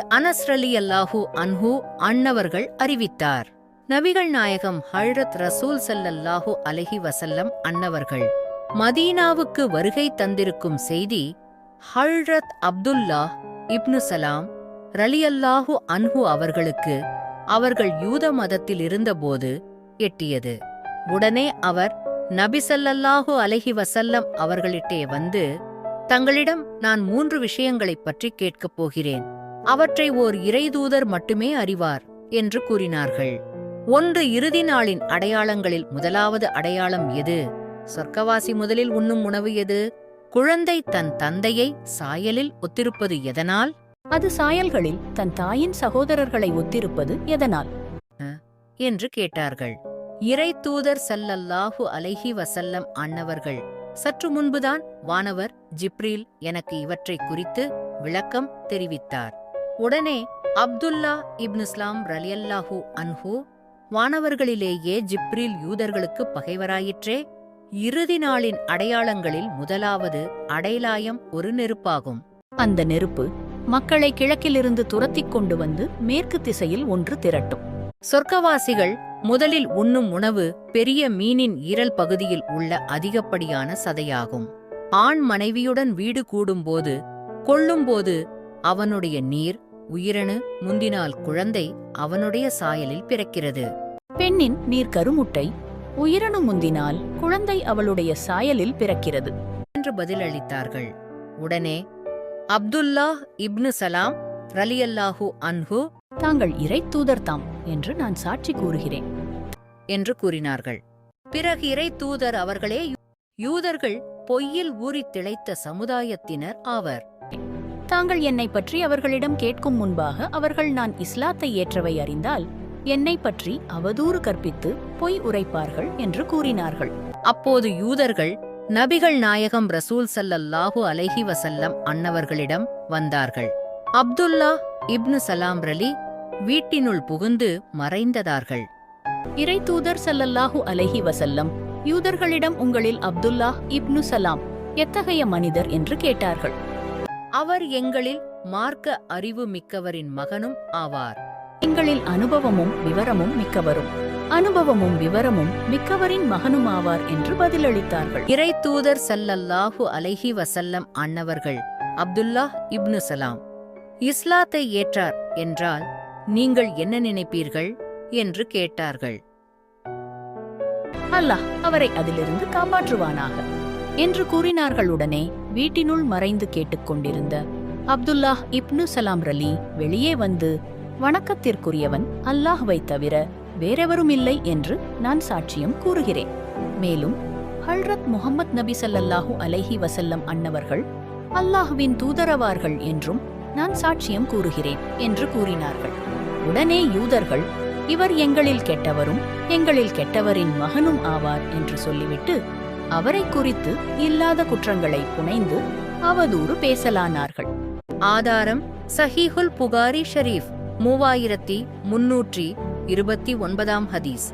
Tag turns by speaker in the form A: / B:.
A: அனஸ் அலி அல்லாஹூ அன்ஹு அன்னவர்கள் அறிவித்தார். நபிகள் நாயகம் ஹழ்ரத் ரசூல் சல்லல்லாஹு அலஹி வசல்லம் அன்னவர்கள். மதீனாவுக்கு வருகை தந்திருக்கும் செய்தி ஹழ்ரத் அப்துல்லா இப்னு சலாம் ரலியல்லாஹு அன்ஹு அவர்களுக்கு அவர்கள் யூத மதத்தில் இருந்தபோது எட்டியது. உடனே அவர் நபி அலஹி வசல்லம் அவர்களிட்டே வந்து தங்களிடம் நான் மூன்று விஷயங்களைப் பற்றி கேட்கப் போகிறேன். அவற்றை ஓர் இறைதூதர் மட்டுமே அறிவார் என்று கூறினார்கள். ஒன்று இறுதி நாளின் அடையாளங்களில் முதலாவது அடையாளம் எது? சொர்க்கவாசி முதலில் உண்ணும் உணவு எது? குழந்தை தன் தந்தையை சாயலில் ஒத்திருப்பது எதனால்?
B: அது சாயல்களில் தன் தாயின் சகோதரர்களை ஒத்திருப்பது எதனால்?
A: என்று கேட்டார்கள். இறை தூதர் சல்லல்லாஹு அலைஹி வசல்லம் அன்னவர்கள் சற்று முன்புதான் வானவர் ஜிப்ரீல் எனக்கு இவற்றை குறித்து விளக்கம் தெரிவித்தார். உடனே அப்துல்லா இப்னுஸ்லாம் ரலியல்லாஹு அன்ஹு வானவர்களிலேயே ஜிப்ரீல் யூதர்களுக்கு பகைவராயிற்றே இறுதி நாளின் அடையாளங்களில் முதலாவது அடைலாயம் ஒரு நெருப்பாகும்.
B: அந்த நெருப்பு மக்களை கிழக்கிலிருந்து துரத்திக் கொண்டு வந்து மேற்கு திசையில் ஒன்று திரட்டும்.
A: சொர்க்கவாசிகள் முதலில் உண்ணும் உணவு பெரிய மீனின் ஈரல் பகுதியில் உள்ள அதிகப்படியான சதையாகும். ஆண் மனைவியுடன் வீடு கூடும்போது கொள்ளும்போது அவனுடைய நீர் உயிரணு முந்தினால் குழந்தை அவனுடைய சாயலில் பிறக்கிறது.
B: பெண்ணின் நீர் கருமுட்டை உயிரணு முந்தினால் குழந்தை அவளுடைய சாயலில் பிறக்கிறது.
A: என்று பதிலளித்தார்கள். உடனே அப்துல்லா இப்னு சலாம் ரலியல்லாஹு அன்ஹு
B: தாங்கள் இறை தூதர்தாம் என்று நான் சாட்சி கூறுகிறேன்.
A: என்று கூறினார்கள். பிறகு இறை தூதர் அவர்களே யூதர்கள் பொய்யில் ஊறித் திளைத்த சமுதாயத்தினர் ஆவர்.
B: தாங்கள் என்னை பற்றி அவர்களிடம் கேட்கும் முன்பாக அவர்கள் நான் இஸ்லாத்தை ஏற்றவை அறிந்தால் என்னை பற்றி அவதூறு கற்பித்து பொய் உரைப்பார்கள் என்று கூறினார்கள்.
A: அப்போது யூதர்கள் நபிகள் நாயகம் ரசூல் சல்லல்லாஹு அலஹி வசல்லம் அன்னவர்களிடம் வந்தார்கள். அப்துல்லா இப்னு சலாம் ரலி வீட்டினுள் புகுந்து மறைந்ததார்கள்.
B: இறை தூதர் சல்லல்லாஹு அலஹி வசல்லம் யூதர்களிடம் உங்களில் அப்துல்லா இப்னு சலாம் எத்தகைய மனிதர் என்று கேட்டார்கள்.
A: அவர் எங்களில் மார்க்க அறிவு மிக்கவரின் மகனும் ஆவார்.
B: எங்களில் அனுபவமும் விவரமும் மிக்கவரும். அனுபவமும் விவரமும் மிக்கவரின் மகனுமாவார் என்று பதிலளித்தார்கள்.
A: இறை தூதர் சல்லல்லாஹு அலைஹி வசல்லம் அன்னவர்கள் அப்துல்லா இப்னு சலாம் இஸ்லாத்தை ஏற்றார் என்றால் நீங்கள் என்ன நினைப்பீர்கள் என்று கேட்டார்கள்.
B: அல்லாஹ் அவரை அதிலிருந்து காப்பாற்றுவானாக. என்று கூறினார்கள் உடனே வீட்டினுள் மறைந்து கேட்டுக்கொண்டிருந்த அப்துல்லாஹ் இப்னு சலாம் ரலி வெளியே வந்து வணக்கத்திற்குரியவன் அல்லாஹுவை தவிர வேறெவரும் இல்லை என்று நான் சாட்சியம் கூறுகிறேன். மேலும் ஹல்ரத் முஹம்மத் நபி ஸல்லல்லாஹு அலைஹி வசல்லம் அன்னவர்கள் அல்லாஹ்வின் தூதரவார்கள் என்றும் நான் சாட்சியம் கூறுகிறேன் என்று கூறினார்கள். உடனே யூதர்கள் இவர் எங்களில் கெட்டவரும் எங்களில் கெட்டவரின் மகனும் ஆவார் என்று சொல்லிவிட்டு அவரை குறித்து இல்லாத குற்றங்களை புனைந்து அவதூறு பேசலானார்கள்.
A: ஆதாரம் சஹீஹுல் புகாரி ஷரீஃப் மூவாயிரத்தி முன்னூற்றி இருபத்தி ஒன்பதாம் ஹதீஸ்.